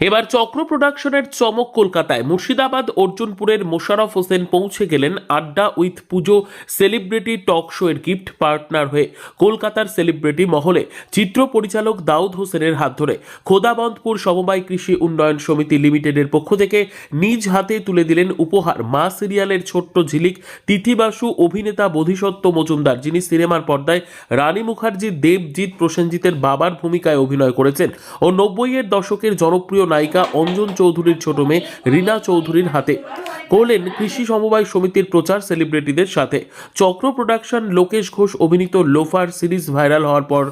এবার চক্র প্রোডাকশনের চমক কলকাতায়। মুর্শিদাবাদ, অর্জুনপুরের মোশারফ হোসেন পৌঁছে গেলেন Adda with Pujo celebrity talk show এর গিফট পার্টনার হয়ে কলকাতার সেলিব্রিটি মহলে। চিত্র পরিচালক দাউদ হোসেনের হাত ধরে। খোদাবন্দপুর সমবায় কৃষি উন্নয়ন সমিতি লিমিটেডের পক্ষ থেকে নিজ হাতে তুলে দিলেন উপহার। মা সিরিয়ালের ছোট্ট ঝিলিক, তিথিবাসু, অভিনেতা বোধিসত্ত্ব মজুমদার, যিনি সিনেমার পর্দায় রানী মুখার্জি, দেবজিৎ প্রসেনজিতের বাবার ভূমিকায় অভিনয় করেছেন ও নব্বইয়ের দশকের জনপ্রিয় নায়িকা অঞ্জন চৌধুরীর ছোট মেয়ে রীনা চৌধুরীর হাতে। করলেন কৃষি সমবায় সমিতির প্রচার সেলিব্রিটিদের সাথে। চক্র প্রোডাকশন লোকেশ ঘোষ অভিনীত লোফার সিরিজ ভাইরাল হওয়ার পর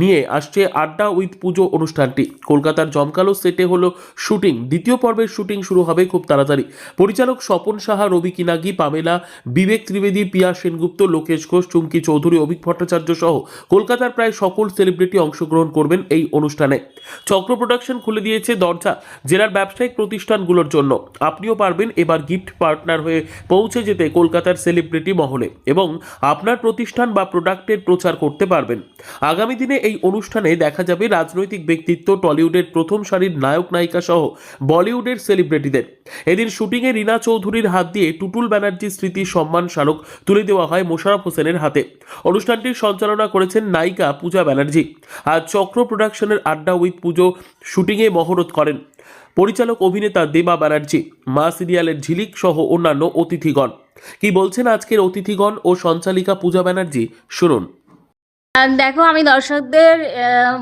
নিয়ে আসছে আড্ডা উইথ পুজো অনুষ্ঠানটি। কলকাতার জমকালো সেটে হলো শুটিং। দ্বিতীয় পর্বের শুটিং শুরু হবে খুব তাড়াতাড়ি। পরিচালক স্বপন সাহা, রবি কিনাগি, পামেলা, বিবেক ত্রিবেদী, পিয়া সেনগুপ্ত, লোকেশ ঘোষ, চুমকি চৌধুরী, অভিক ভট্টাচার্য সহ কলকাতার প্রায় সকল সেলিব্রিটি অংশগ্রহণ করবেন এই অনুষ্ঠানে। চক্র প্রোডাকশন খুলে দিয়েছে দরজা। জেলার ব্যবসায়িক প্রতিষ্ঠানগুলোর জন্য। আপনিও পারবেন এবার গিফট পার্টনার হয়ে পৌঁছে যেতে কলকাতার সেলিব্রিটি মহলে এবং আপনার প্রতিষ্ঠান বা প্রোডাক্টের প্রচার করতে পারবেন। আগামী দিনে এই অনুষ্ঠানে দেখা যাবে রাজনৈতিক ব্যক্তিত্ব টলিউডের প্রথম সারির নায়ক নায়িকা সহ বলিউডের সেলিব্রিটিদের এদিন শুটিংয়ে রীনা চৌধুরীর হাত দিয়ে টুটুল ব্যানার্জি স্মৃতি সম্মান স্মারক তুলে দেওয়া হয় মোশারফ হোসেনের হাতে। অনুষ্ঠানটির সঞ্চালনা করেছেন নায়িকা পূজা ব্যানার্জি। আর চক্র প্রোডাকশনের আড্ডা উইথ পুজো শুটিংয়ে মহরত করেন। পরিচালক অভিনেতা দেবা ব্যানার্জি, মা সিরিয়ালের ঝিলিক সহ অন্যান্য অতিথিগণ। কি বলছেন আজকের অতিথিগণ ও সঞ্চালিকা পূজা ব্যানার্জি? শুনুন। দেখো, আমি দর্শকদের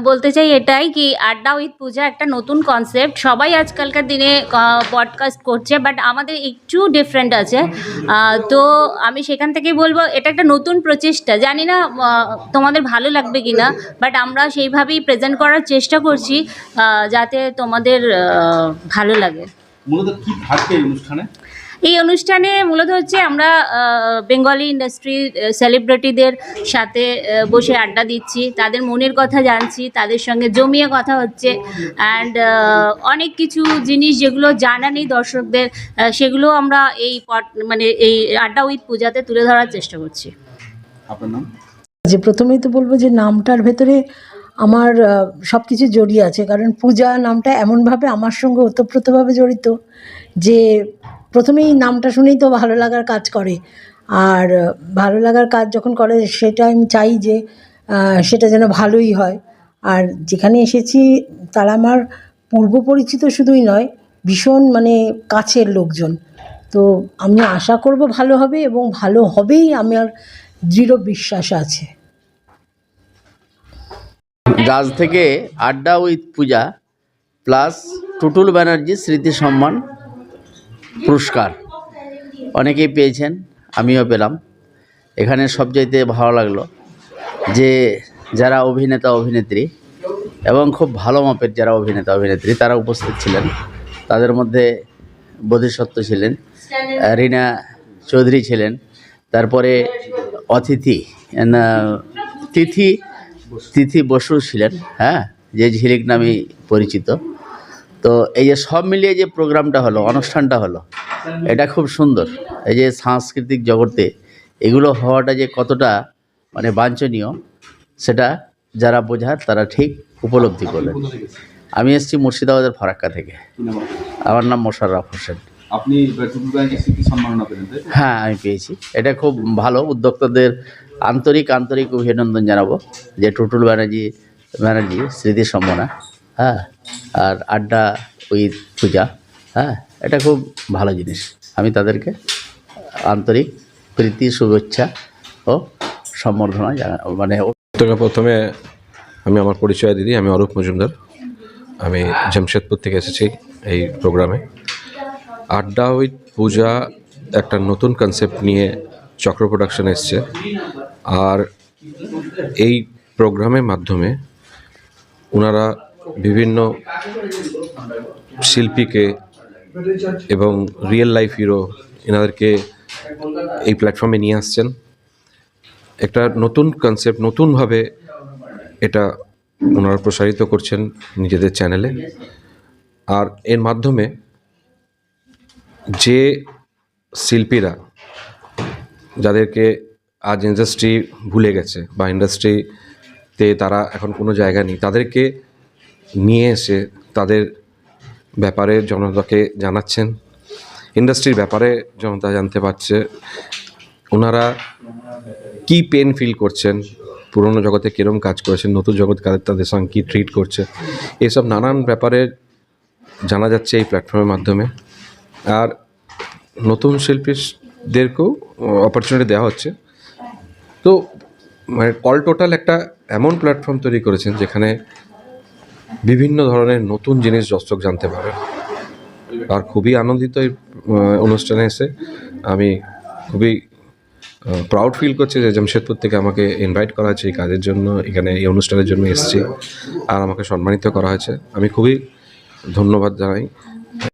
বলতে চাই এটাই কি আড্ডা উইথ পূজা একটা নতুন কনসেপ্ট সবাই আজকালকার দিনে পডকাস্ট করছে বাট আমাদের একটু ডিফারেন্ট আছে। তো আমি সেখান থেকেই বলব, এটা একটা নতুন প্রচেষ্টা। জানি না তোমাদের ভালো লাগবে কি না বাট আমরা সেইভাবেই প্রেজেন্ট করার চেষ্টা করছি যাতে তোমাদের ভালো লাগে। মূলত কি অনুষ্ঠানে? এই অনুষ্ঠানে মূলত হচ্ছে আমরা বেঙ্গলি ইন্ডাস্ট্রি সেলিব্রিটিদের সাথে বসে আড্ডা দিচ্ছি তাদের মনের কথা জানছি তাদের সঙ্গে জমিয়ে কথা হচ্ছে অ্যান্ড অনেক কিছু জিনিস যেগুলো জানা নেই দর্শকদের সেগুলো আমরা এই পট মানে এই আড্ডা উইথ পূজাতে তুলে ধরার চেষ্টা করছি। আপনার নাম? যে প্রথমেই তো বলব যে নামটার ভেতরে আমার সব কিছু জড়িয়ে আছে কারণ পূজা নামটা এমনভাবে আমার সঙ্গে ওতপ্রোতভাবে জড়িত যে প্রথমেই নামটা শুনেই তো ভালো লাগার কাজ করে। আর ভালো লাগার কাজ যখন করে, সেটা আমি চাই যে সেটা যেন ভালোই হয়। আর যেখানে এসেছি, তারা আমার পূর্ব পরিচিত শুধুই নয়, ভীষণ মানে কাছের লোকজন। তো আমি আশা করব ভালো হবে এবং ভালো হবেই আমার দৃঢ় বিশ্বাস আছে। রাজ থেকে আড্ডা উইথ পূজা, প্লাস টুটুল ব্যানার্জি স্মৃতি সম্মান। পুরস্কার। অনেকেই পেয়েছেন আমিও পেলাম। এখানে সবচাইতে ভালো লাগল যে যারা অভিনেতা অভিনেত্রী এবং খুব ভালো মাপের যারা অভিনেতা অভিনেত্রী তারা উপস্থিত ছিলেন। তাদের মধ্যে বোধিসত্ত্ব ছিলেন রীনা চৌধুরী ছিলেন তারপরে অতিথি তিথি তিথি বসু ছিলেন হ্যাঁ যে ঝিলিক নামে পরিচিত। তো এই যে সব মিলিয়ে যে প্রোগ্রামটা হলো অনুষ্ঠানটা হলো এটা খুব সুন্দর। এই যে সাংস্কৃতিক জগতে এগুলো হওয়াটা যে কতটা মানে বাঞ্ছনীয় সেটা যারা বোঝার তারা ঠিক উপলব্ধি করলেন? আমি এসেছি মুর্শিদাবাদের ফারাক্কা থেকে? আমার নাম মোশাররফ হোসেন। আপনি সম্মাননা পেলেন হ্যাঁ আমি পেয়েছি। এটা খুব ভালো উদ্যোক্তাদের আন্তরিক আন্তরিক অভিনন্দন জানাব যে টুটুল ব্যানার্জি ব্যানার্জি স্মৃতি সম্মানা হ্যাঁ। আর আড্ডা উইথ পূজা হ্যাঁ? এটা খুব ভালো জিনিস। আমি তাদেরকে আন্তরিক প্রীতি, শুভেচ্ছা ও সম্বর্ধনা জানা মানে প্রথমে আমি আমার পরিচয় দিদি আমি অরূপ মজুমদার। আমি জামশেদপুর থেকে এসেছি এই প্রোগ্রামে। আড্ডা উইথ পূজা একটা নতুন কনসেপ্ট নিয়ে চক্র প্রোডাকশন এসছে। আর এই প্রোগ্রামের মাধ্যমে ওনারা বিভিন্ন শিল্পীকে এবং রিয়েল লাইফ হিরো এনাদেরকে এই প্ল্যাটফর্মে নিয়ে আসছেন। একটা নতুন কনসেপ্ট নতুনভাবে এটা ওনারা প্রসারিত করছেন নিজেদের চ্যানেলে আর এর মাধ্যমে যে শিল্পীরা যাদেরকে আজ ইন্ডাস্ট্রি ভুলে গেছে বা ইন্ডাস্ট্রিতে তারা এখন কোনো জায়গা নেই, তাদেরকে নিয়ে এসে তাদের ব্যাপারে জনতাকে জানাচ্ছেন। ইন্ডাস্ট্রির ব্যাপারে জনতা জানতে পারছে। ওনারা কি পেন ফিল করছেন? পুরনো জগতে কীরকম কাজ করেছেন? নতুন জগৎ কাদের তাদের সঙ্গে কী ট্রিট করছে? এসব নানান ব্যাপারে জানা যাচ্ছে এই প্ল্যাটফর্মের মাধ্যমে। আর নতুন শিল্পীদেরকেও অপরচুনিটি দেওয়া হচ্ছে। তো মানে অল টোটাল একটা এমন প্ল্যাটফর্ম তৈরি করেছেন যেখানে বিভিন্ন ধরনের নতুন জিনিস দর্শক জানতে পারে। আর খুবই আনন্দিত এই অনুষ্ঠানে এসে আমি খুবই প্রাউড ফিল করছি যে জামশেদপুর থেকে আমাকে ইনভাইট করা হয়েছে এই কাজের জন্য, এখানে এই অনুষ্ঠানের জন্য এসেছি। আর আমাকে সম্মানিত করা হয়েছে। আমি খুবই ধন্যবাদ জানাই।